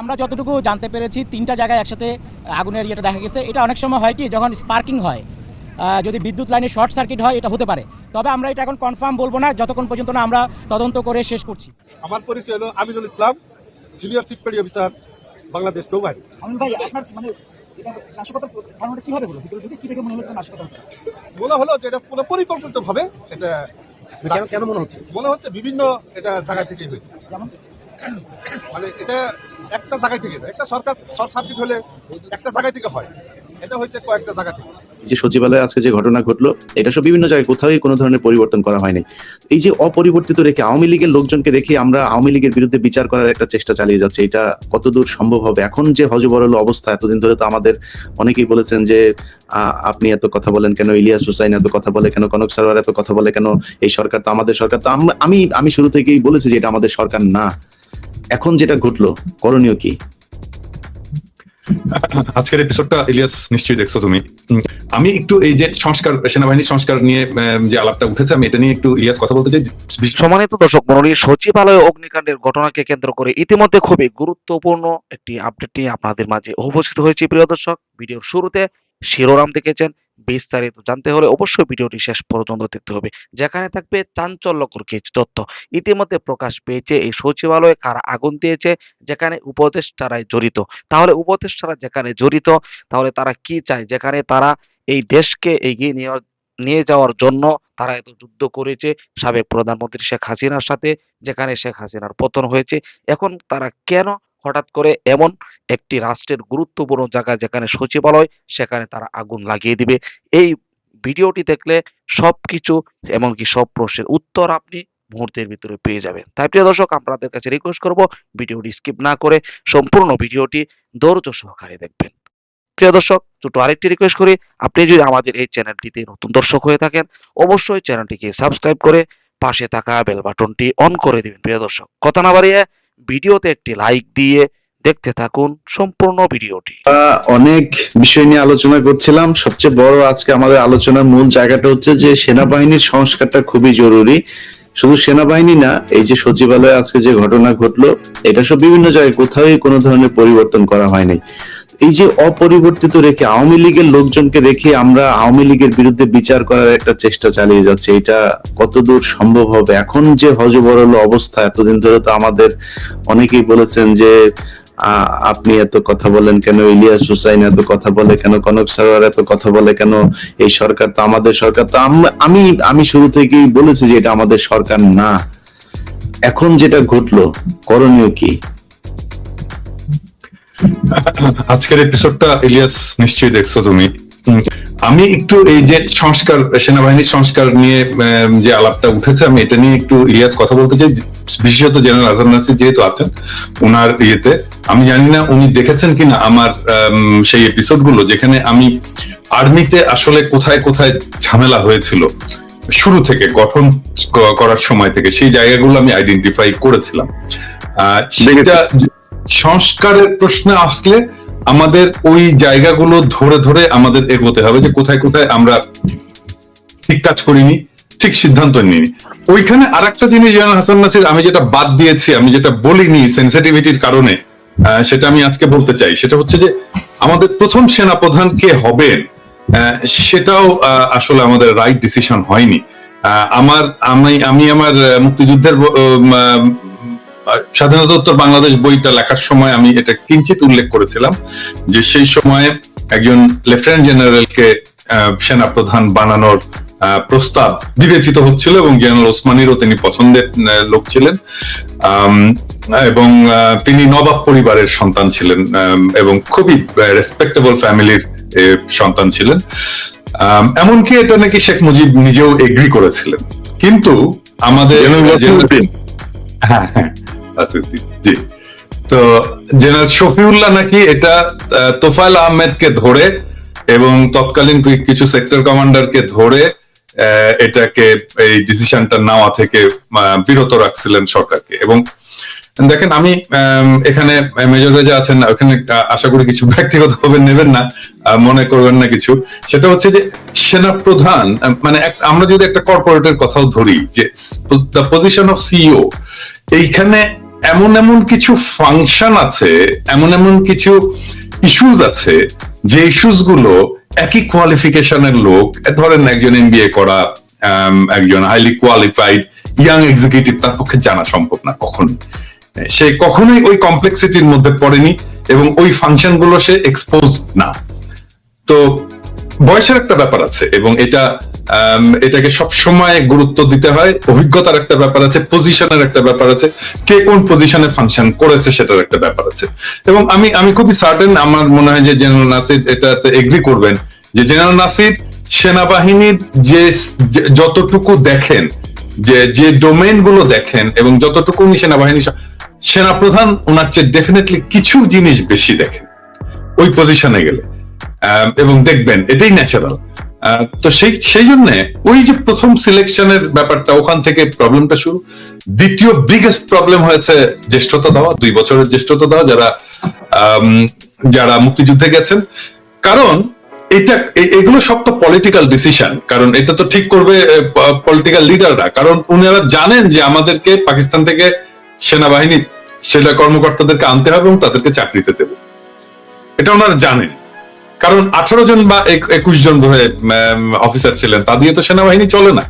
আমরা যতটুকু জানতে পেরেছি তিনটা জায়গায় একসাথে আগুনের ইয়েটা দেখা গেছে। এটা অনেক সময় হয় কি যখন স্পার্কিং হয় যদি বিদ্যুৎ লাইনে শর্ট সার্কিট হয় এটা হতে পারে। তবে আমরা এটা এখন কনফার্ম বলব না যতক্ষণ পর্যন্ত না আমরা তদন্ত করে শেষ করছি। আমার পরিচয় হলো Aminul Islam senior security officer Bangladesh নৌবাহিনী। ভাই আপনার মানে নাশকতার হলো? ভিতরে ঢুকে কি দেখে হলো নাশকতা হলো যে এটা পুরো পরিকল্পিত ভাবে এটা কেন কেন মনে হচ্ছে? হচ্ছে বিভিন্ন এটা জায়গা থেকে হয়েছে। মানে এটা একটা থেকে একটা সরকার হলে একটা থেকে হয়। এটা হচ্ছে কয়েকটা জায়গা থেকে। যে সচিবালয়ে আজকে যে ঘটনা ঘটলো, এটা সব বিভিন্ন জায়গায় কোথাও কোনো ধরনের পরিবর্তন করা হয়নি। এই যে অপরিবর্তিত রেখে আওয়ামী লীগের লোকজনকে আমরা আওয়ামী লীগের বিরুদ্ধে বিচার করার একটা চেষ্টা চালিয়ে যাচ্ছে, এটা কতদূর সম্ভব হবে? এখন যে হজবরল অবস্থা, এতদিন ধরে তো আমাদের অনেকেই বলেছেন যে আপনি এত কথা বলেন কেন? ইলিয়াস হুসাইন এত কথা বলে কেন? কনক সারোয়ার এত কথা বলে কেন? এই সরকার তো আমাদের সরকার। তো আমি আমি শুরু থেকেই বলেছি যে এটা আমাদের সরকার না। এখন যেটা ঘটলো করণীয় কি? আজকের এপিসোডটা ইলিয়াস নিশ্চয়ই দেখছ তুমি। আমি একটু এই যে সংস্কার সেনাবাহিনীর সংস্কার নিয়ে যে আলাপটা উঠেছে আমি এটা নিয়ে একটু ইলিয়াস কথা বলতে চাই। সম্মানিত দর্শক মন্ডলী সচিবালয় অগ্নিকাণ্ডের ঘটনাকে কেন্দ্র করে ইতিমধ্যে খুবই গুরুত্বপূর্ণ একটি আপডেট নিয়ে আপনাদের মাঝে উপস্থিত হয়েছে। প্রিয় দর্শক ভিডিওর শুরুতে শিরোনাম দেখেছেন বিস্তারিত জানতে হলে অবশ্যই ভিডিওটি শেষ পর্যন্ত দেখতে হবে। যেখানে থাকবে চাঞ্চল্যকর কিছু তথ্য। ইতিমধ্যে প্রকাশ পেয়েছে, এই সচিবালয়ে কারা আগুন দিয়েছে, যেখানে উপদেষ্টারাই জড়িত। তাহলে উপদেষ্টারা যেখানে জড়িত, তাহলে তারা কি চায়? যেখানে তারা এই দেশকে এগিয়ে নেওয়ার নিয়ে যাওয়ার জন্য তারা এত যুদ্ধ করেছে, সাবেক প্রধানমন্ত্রী শেখ হাসিনার সাথে, যেখানে শেখ হাসিনার পতন হয়েছে। এখন তারা কেন হঠাৎ করে এমন একটি রাষ্ট্রের গুরুত্বপূর্ণ জায়গা যেখানে সচিবালয়, সেখানে তারা আগুন লাগিয়ে দিবে। এই ভিডিওটি দেখলে সবকিছু এমনকি সব প্রশ্নের উত্তর আপনি মুহূর্তের ভিতরে পেয়ে যাবেন। তাই প্রিয় দর্শক, আপনাদের কাছে রিকোয়েস্ট করব ভিডিওটি স্কিপ না করে সম্পূর্ণ ভিডিওটি ধৈর্য সহকারে দেখবেন। প্রিয় দর্শক ছোট আরেকটি রিকোয়েস্ট করি, আপনি যদি আমাদের এই চ্যানেলটিতে নতুন দর্শক হয়ে থাকেন, অবশ্যই চ্যানেলটিকে সাবস্ক্রাইব করে পাশে থাকা বেল বাটনটি অন করে দিবেন। প্রিয় দর্শক, কথা না বাড়িয়ে ভিডিওতে একটি লাইক দিয়ে দেখতে থাকুন সম্পূর্ণ ভিডিওটি। অনেক বিষয় নিয়ে আলোচনা করছিলাম। সবচেয়ে বড় আজকে আমাদের আলোচনার মূল জায়গাটা হচ্ছে যে সেনাবাহিনীর সংস্কারটা খুবই জরুরি। শুধু সেনাবাহিনী না, এই যে সচিবালয়ে আজকে যে ঘটনা ঘটলো, এটা সব বিভিন্ন জায়গায় কোথাও কোনো ধরনের পরিবর্তন করা হয়নি। এই যে অপরিবর্তিত রেখে আওয়ামী লীগের লোকজনকে রেখে আমরা আওয়ামী লীগের বিরুদ্ধে বিচার করার একটা চেষ্টা চালিয়ে যাচ্ছে, এটা কতদূর সম্ভব হবে? এখন যে হজবরল অবস্থা, এতদিন ধরে তো আমাদের অনেকেই বলেছেন যে আপনি এত কথা বলেন কেন? ইলিয়াস হুসাইন এত কথা বলে কেন? কনক সারোয়ার এত কথা বলে কেন? এই সরকার তো আমাদের সরকার। তো আমি আমি শুরু থেকেই বলেছি যে এটা আমাদের সরকার না। এখন যেটা ঘটলো, করণীয় কি? আজকের এপিসোডটা ইলিয়াস নিশ্চয়ই দেখছ তুমি। আমি একটু এই যে সংস্কার সেনাবাহিনীর সংস্কার নিয়ে যে আলাপটা উঠেছে আমি এটা নিয়ে একটু ইলিয়াস কথা বলতে চাই। বিশেষত জেনারেল আজহার নাসির যেহেতু আছেন ওনার ইয়েতে। আমি জানি না উনি দেখেছেন কিনা আমার সেই এপিসোডগুলো যেখানে আমি আর্মিতে আসলে কোথায় কোথায় ঝামেলা হয়েছিল। শুরু থেকে গঠন করার সময় থেকে সেই জায়গাগুলো আমি আইডেন্টিফাই করেছিলাম। সেটা সংস্কারের প্রশ্নে আসলে আমাদের ওই জায়গাগুলো ধরে ধরে আমাদের এগোতে হবে যে কোথায় কোথায় আমরা ঠিক কাজ করিনি, ঠিক সিদ্ধান্ত নিইনি। ওইখানে আর একটা জিনিস জানান হাসান নাসির, আমি যেটা বাদ দিয়েছি, আমি যেটা বলিনি সেন্সিটিভিটির কারণে সেটা আমি আজকে বলতে চাই। সেটা হচ্ছে যে আমাদের প্রথম সেনাপ্রধান কে হবেন সেটাও আসলে আমাদের রাইট ডিসিশন হয়নি। আমার, আমি আমি আমার মুক্তিযুদ্ধের স্বাধীনতোত্তর বাংলাদেশ বইটা লেখার সময় আমি এটা কিঞ্চিত উল্লেখ করেছিলাম যে সেই সময়ে একজন লেফটেন্যান্ট জেনারেলকে সেনা প্রধান বানানোর প্রস্তাব বিবেচিত হচ্ছিল এবং জেনারেল ওসমানীরও তিনি পছন্দের লোক ছিলেন। এবং তিনি নবাব পরিবারের সন্তান ছিলেন এবং খুবই রেসপেক্টেবল ফ্যামিলির সন্তান ছিলেন। এমনকি এটা নাকি শেখ মুজিব নিজেও এগ্রি করেছিলেন। কিন্তু আমাদের হ্যাঁ হ্যাঁ। আসিফউদ্দিন, জি। তো জেনারেল শফিউল্লাহ নাকি এটা আহ, তোফায়েল আহমেদকে ধরে এবং তৎকালীন কিছু সেক্টর কমান্ডারকে ধরে এটাকে এই ডিসিশনটা নেওয়া থেকে বিরত রাখছিলেন সরকারকে। এবং দেখেন আমি এখানে মেজর রেজা আছেন ওখানে আশা করি কিছু ব্যক্তিগত ভাবে নেবেন না মনে করবেন না কিছু। সেটা হচ্ছে যে সেনা প্রধান মানে আমরা যদি একটা কর্পোরেটের কথাও ধরি যে দ্য পজিশন অফ সিইও এইখানে এমন এমন কিছু ফাংশন আছে, এমন এমন কিছু ইস্যুজ আছে, যে ইস্যুসগুলো একই কোয়ালিফিকেশনের লোক ধরেন একজন এমবিএ করা একজন হাইলি কোয়ালিফাইড ইয়াং এক্সিকিউটিভ তার পক্ষে জানা সম্ভব না কখনোই। সে কখনোই ওই কমপ্লেক্সিটির মধ্যে পড়েনি এবং ওই ফাংশনগুলো সে এক্সপোজ না। তো বয়সের একটা ব্যাপার আছে এবং এটা এটাকে সব সময় গুরুত্ব দিতে হয়। অভিজ্ঞতার একটা ব্যাপার আছে পজিশনের একটা ব্যাপার আছে, কে কোন পজিশনে ফাংশন করেছে সেটার একটা ব্যাপার আছে। এবং আমি আমি খুবই সার্টেন আমার মনে হয় যে জেনারেল নাসির এটাতে এগ্রি করবেন যে জেনারেল নাসির সেনাবাহিনীর যে যতটুকু দেখেন, যে যে ডোমেইনগুলো দেখেন এবং যতটুকু উনি সেনাবাহিনী সেনাপ্রধান ওনার চেয়ে ডেফিনেটলি কিছু জিনিস বেশি দেখেন। ওই পজিশনে গেলে। এবং দেখবেন, এটাই ন্যাচারাল তো সেই সেই জন্য ওই যে প্রথম সিলেকশনের ব্যাপারটা, ওখান থেকে প্রবলেমটা শুরু। দ্বিতীয় বিগেস্ট প্রবলেম হয়েছে জ্যেষ্ঠতা দেওয়া, দুই বছরের জ্যেষ্ঠতা দেওয়া, যারা যারা মুক্তিযুদ্ধে গেছেন। কারণ এটা এগুলো সব তো পলিটিক্যাল ডিসিশন কারণ এটা তো ঠিক করবে পলিটিক্যাল লিডাররা কারণ উনারা জানেন যে আমাদেরকে পাকিস্তান থেকে সেনাবাহিনী সেনা কর্মকর্তাদেরকে আনতে হবে এবং তাদেরকে চাকরিতে দেবে। এটা ওনারা জানেন। কারণ আঠারো জন বা একুশ জন অফিসার ছিলেন, তা দিয়ে তো সেনাবাহিনী চলে না।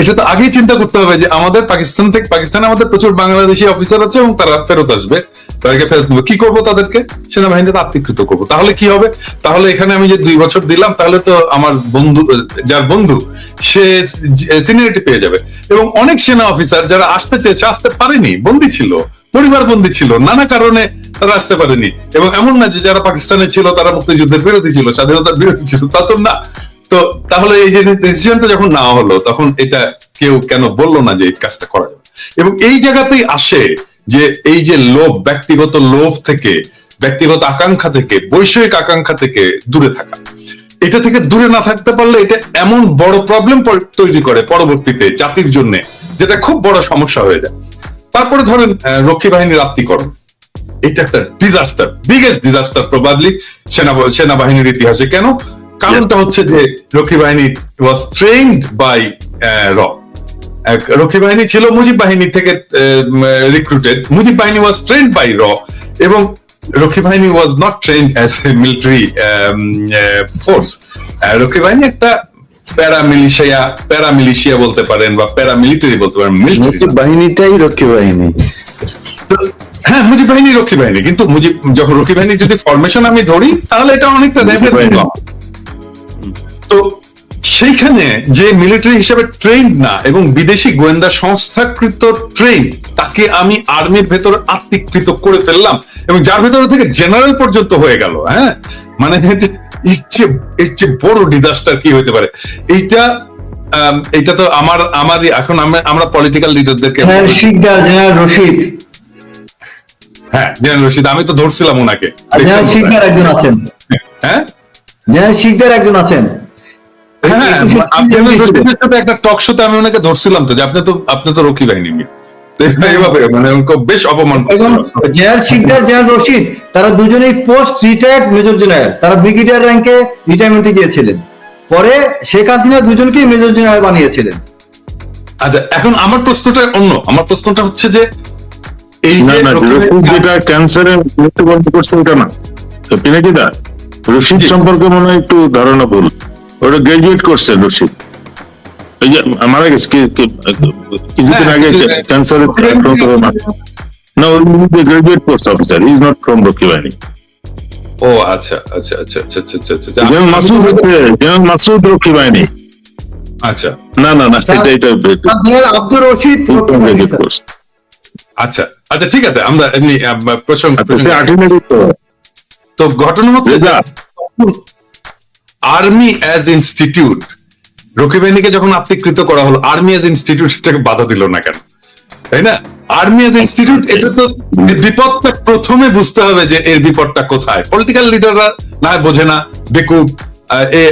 এটা তো আগেই চিন্তা করতে হবে যে আমাদের পাকিস্তান থেকে, পাকিস্তানে আমাদের প্রচুর বাংলাদেশি অফিসার আছে এবং তারা ফেরত আসবে। তাদেরকে ফেরত নেব। কি করব তাদেরকে? সেনাবাহিনীতে আত্মীকৃত করব। তাহলে কি হবে? তাহলে এখানে আমি যে দুই বছর দিলাম, তাহলে তো আমার বন্ধু, যার বন্ধু, সে সিনিয়রিটি পেয়ে যাবে। এবং অনেক সেনা অফিসার যারা আসতে চেয়েছে, আসতে পারেনি, বন্দি ছিল। পরিবার বন্দী ছিল, নানা কারণে তারা আসতে পারেনি। এবং এমন না যে যারা পাকিস্তানে ছিল, তারা মুক্তিযুদ্ধের বিরোধী ছিল, স্বাধীনতার বিরোধী ছিল, তা তো না। তো তাহলে এই যে ডিসিশনটা যখন নেওয়া হলো, তখন এটা কেউ কেন বলল না যে এই কাজটা করা যাবে? এবং এই জায়গাতেই আসে যে এই যে লোভ, ব্যক্তিগত লোভ থেকে, ব্যক্তিগত আকাঙ্ক্ষা থেকে, বৈষয়িক আকাঙ্ক্ষা থেকে দূরে থাকা। এটা থেকে দূরে না থাকতে পারলে এটা এমন বড় প্রবলেম তৈরি করে পরবর্তীতে জাতির জন্য, যেটা খুব বড় সমস্যা হয়ে যায়। তারপরে ধরেন রক্ষী বাহিনীর আত্মীকরণ এটা একটা ডিজাস্টার বিগেস্ট ডিজাস্টার প্রবাবলি সেনা সেনাবাহিনীর ইতিহাসে। কেন? কারণটা হচ্ছে যে রক্ষী বাহিনী ওয়াজ ট্রেন্ড বাই র। রক্ষী বাহিনী ছিল মুজিব বাহিনী থেকে রিক্রুটেড মুজিব বাহিনী ওয়াজ ট্রেন্ড বাই র এবং রক্ষী বাহিনী was not trained as a military force রক্ষী বাহিনী একটা প্যারা মিলিশিয়া প্যারা মিলিশিয়া বলতে পারেন বা প্যারা মিলিটারি বলতে পারেন মুজিব বাহিনীটাই রক্ষী বাহিনী। হ্যাঁ মুজিব বাহিনী রক্ষী বাহিনী কিন্তু মুজিব যখন রক্ষী বাহিনী যদি ফরমেশন আমি ধরি তাহলে এটা অনেকটা র্যাবের। তো সেইখানে যে মিলিটারি হিসেবে ট্রেন না এবং বিদেশি গোয়েন্দা সংস্থাকৃত ট্রেন তাকে আমি আর্মির ভেতর আত্মীকৃত করে ফেললাম এবং যার ভেতর থেকে জেনারেল পর্যন্ত হয়ে গেল হ্যাঁ? মানে এর চেয়ে এর চেয়ে বড় ডিজাস্টার কি হতে পারে? এইটা এটা তো আমার আমারই এখন আমরা পলিটিক্যাল লিডারদেরকে জেনারেল রশিদ। হ্যাঁ জেনারেল রশিদ আমি তো ধরছিলাম ওনাকে। শিকদার একজন আছেন। হ্যাঁ? জেনারেল শিকদার একজন আছেন। হ্যাঁ একটা টক শোতে আমি ওনাকে ধরছিলাম তো যে আপনি তো আপনি তো রকি বাহিনী। এইভাবে মানে বেশ অপমান জেনারেল শিকদার জেনারেল রশিদ তারা দুজনেই পোস্ট রিটায়ার্ড মেজর জেনারেল। তারা ব্রিগেডিয়ার র্যাঙ্কে রিটায়ারমেন্টে গিয়েছিলেন। পরে শেখ হাসিনা দুজনকেই মেজর জেনারেল বানিয়েছিলেন। আচ্ছা এখন আমার প্রশ্নটা অন্য। আমার প্রশ্নটা হচ্ছে যে এই রশিদ যেটা ক্যান্সারে মৃত্যুবরণ করছে ওটা না। সত্যি রশিদ সম্পর্কে মনে হয় একটু ধারণা ভুল। ওটা গ্রাজুয়েট করছে রশিদ। মারা গেছে কিছুদিন হ্যাঁ, আগে। ক্যান্সারে আক্রান্ত হয়ে মারা না ওর graduate course officer is not from Rocky বাহিনী ও আচ্ছা আচ্ছা আচ্ছা আচ্ছা আচ্ছা আচ্ছা আচ্ছা জেনারেল মাসুদ হচ্ছে জেনারেল মাসুদ বাহিনী আচ্ছা। না না না এটা এটা আব্দুর রশিদ আচ্ছা আচ্ছা ঠিক আছে আমরা এমনি প্রসঙ্গ আচ্ছা তো ঘটনা হচ্ছে আর্মি অ্যাজ ইনস্টিটিউট রকি বাহিনীকে যখন আত্মীকৃত করা হলো আর্মি অ্যাজ ইনস্টিটিউট সেটাকে বাধা দিল না কেন? তাই না? আর্মি অ্যাজ ইনস্টিটিউট এটা তো বিপদটা প্রথমে বুঝতে হবে যে এর বিপদটা কোথায়। পলিটিক্যাল লিডাররা না বোঝে না, বেকুব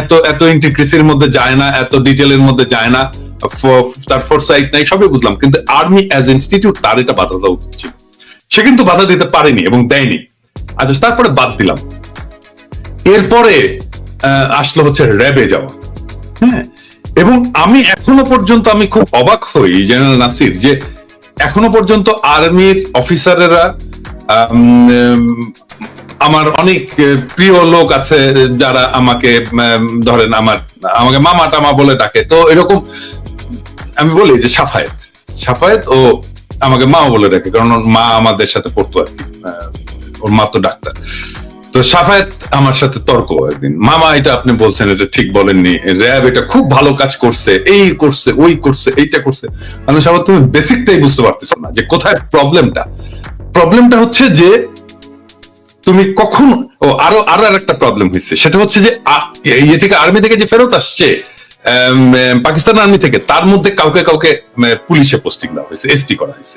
এত এত ইন্টিগ্রেসির মধ্যে যায় না, এত ডিটেলের মধ্যে যায় না তার ফোরসাইট নাই, সবই বুঝলাম। কিন্তু আর্মি অ্যাজ ইনস্টিটিউট তার এটা বাধা দেওয়া উচিত ছিল। সে কিন্তু বাধা দিতে পারেনি এবং দেয়নি। আচ্ছা তারপরে বাদ দিলাম। এরপরে আসলো হচ্ছে র্যাবে যাওয়া। হ্যাঁ? এবং আমি এখনও পর্যন্ত আমি খুব অবাক হই জেনারেল নাসির যে এখনও পর্যন্ত আর্মির অফিসারেরা আম, আমার অনেক প্রিয় লোক আছে যারা আমাকে ধরেন আমার আমাকে মামা টামা বলে ডাকে। তো এরকম আমি বলি যে সাফায়েত সাফায়েত ও আমাকে মা বলে ডাকে কারণ মা আমাদের সাথে পড়তো আর কি ওর মা তো ডাক্তার। তো সাফায়াত আমার সাথে তর্ক একদিন। মামা, এটা আপনি বলছেন, এটা ঠিক বলেননি। র্যাব এটা খুব ভালো কাজ করছে, এই করছে, ওই করছে, এইটা করছে। আমি সাফাত তুমি বেসিকটাই বুঝতে পারতেছো না যে কোথায় প্রবলেমটা। প্রবলেমটা হচ্ছে যে তুমি কখন ও, আরও আরও একটা প্রবলেম হয়েছে সেটা হচ্ছে যে ইয়ে থেকে আর্মি থেকে যে ফেরত আসছে পাকিস্তান আর্মি থেকে তার মধ্যে কাউকে কাউকে পুলিশে পোস্টিং দেওয়া হয়েছে এসপি করা হয়েছে।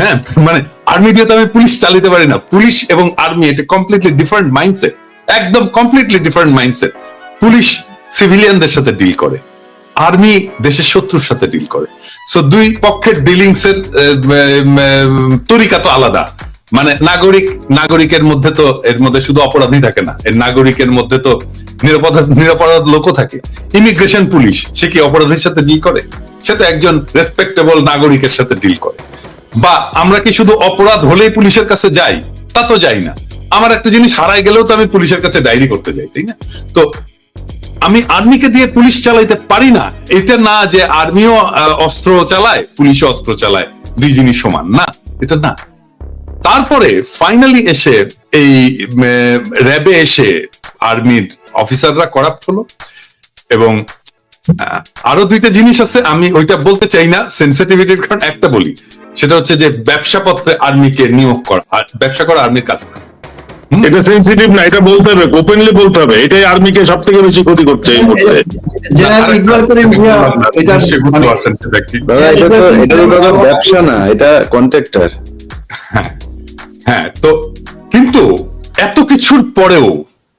হ্যাঁ মানে আর্মি দিয়ে তো আমি পুলিশ চালাতে পারি না। পুলিশ এবং আর্মি, এটা কমপ্লিটলি ডিফারেন্ট মাইন্ডসেট একদম কমপ্লিটলি ডিফারেন্ট মাইন্ডসেট পুলিশ সিভিলিয়ানদের সাথে ডিল করে, আর্মি দেশের শত্রুর সাথে ডিল করে। সো দুই পক্ষের ডিলিংস এর তরিকা তো আলাদা। মানে নাগরিক, নাগরিকের মধ্যে তো, এর মধ্যে শুধু অপরাধী থাকে না, এর নাগরিকের মধ্যে তো নিরাপদ, নিরাপরাধ লোকও থাকে। ইমিগ্রেশন পুলিশ সে কি অপরাধীর সাথে ডিল করে? সে তো একজন রেসপেক্টেবল নাগরিকের সাথে ডিল করে। বা আমরা কি শুধু অপরাধ হলেই পুলিশের কাছে যাই? তা তো যাই না। আমার একটা জিনিস হারাই গেলেও তো আমি পুলিশের কাছে ডায়েরি করতে যাই, তাই না? তো আমি আর্মিকে দিয়ে পুলিশ চালাইতে পারি না। এটা না যে আর্মিও অস্ত্র চালায়, পুলিশও অস্ত্র চালায়। দুই জিনিস সমান। না, এটা না। তারপরে ফাইনালি এসে এই র্যাবে এসে আর্মির অফিসাররা করাপ্ট হলো এবং আরও দুইটা জিনিস আছে আমি ওইটা বলতে চাই না সেন্সিটিভিটির কারণ একটা বলি। সেটা হচ্ছে যে ব্যবসা পত্রে আর্মিকে নিয়োগ করা আর ব্যবসা করা আর্মির কাজ না। এটা সেন্সিটিভ না এটা বলতে হবে ওপেনলি বলতে হবে এটাই আর্মিকে সব থেকে বেশি ক্ষতি করছে এই মুহূর্তে। এটা মানে তো ব্যবসা না এটা কন্ট্রাক্টর হ্যাঁ। তো কিন্তু এত কিছুর পরেও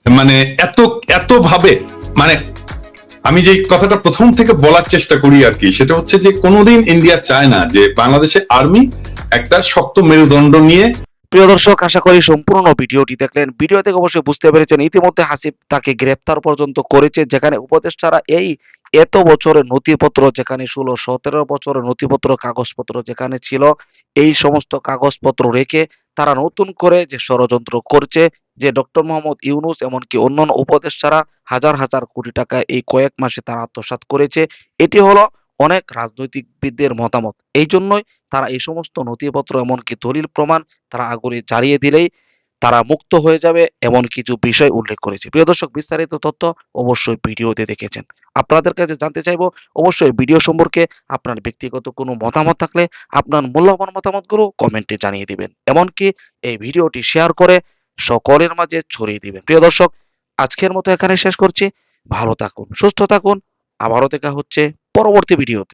মানে এত এত ভাবে মানে আমি যে কথাটা প্রথম থেকে বলার চেষ্টা করি আর কি, সেটা হচ্ছে যে কোনোদিন ইন্ডিয়া চায় না যে বাংলাদেশে আর্মি একটা শক্ত মেরুদণ্ড নিয়ে প্রিয় দর্শক, আশা করি সম্পূর্ণ ভিডিওটি দেখলেন। ভিডিও থেকে অবশ্যই বুঝতে পেরেছেন, ইতিমধ্যে হাসিব তাকে গ্রেপ্তার পর্যন্ত করেছে, যেখানে উপদেষ্টারা এই এত বছরের নথিপত্র, যেখানে ষোলো, সতেরো বছরের নথিপত্র, কাগজপত্র যেখানে ছিল, এই সমস্ত কাগজপত্র রেখে তারা নতুন করে যে ষড়যন্ত্র করছে, যে ডক্টর মোহাম্মদ ইউনুস এমনকি অন্যান্য ছাড়া হাজার হাজার কোটি টাকা এই কয়েক মাসে তারা আত্মসাত করেছে, এটি হলো অনেক রাজনৈতিকবিদদের মতামত। এই জন্যই তারা এই সমস্ত নথিপত্র এমনকি দলিল প্রমাণ তারা আগুনে জ্বালিয়ে দিলেই তারা মুক্ত হয়ে যাবে এমন কিছু বিষয় উল্লেখ করেছে। প্রিয় দর্শক, বিস্তারিত তথ্য অবশ্যই ভিডিওতে দেখেছেন। আপনাদের কাছে জানতে চাইব, অবশ্যই ভিডিও সম্পর্কে আপনার ব্যক্তিগত কোনো মতামত থাকলে আপনার মূল্যবান মতামতগুলো কমেন্টে জানিয়ে দিবেন। এমনকি এই ভিডিওটি শেয়ার করে সকলের মাঝে ছড়িয়ে দিবেন। প্রিয় দর্শক, আজকের মতো এখানে শেষ করছি। ভালো থাকুন, সুস্থ থাকুন। আবারও দেখা হচ্ছে পরবর্তী ভিডিওতে।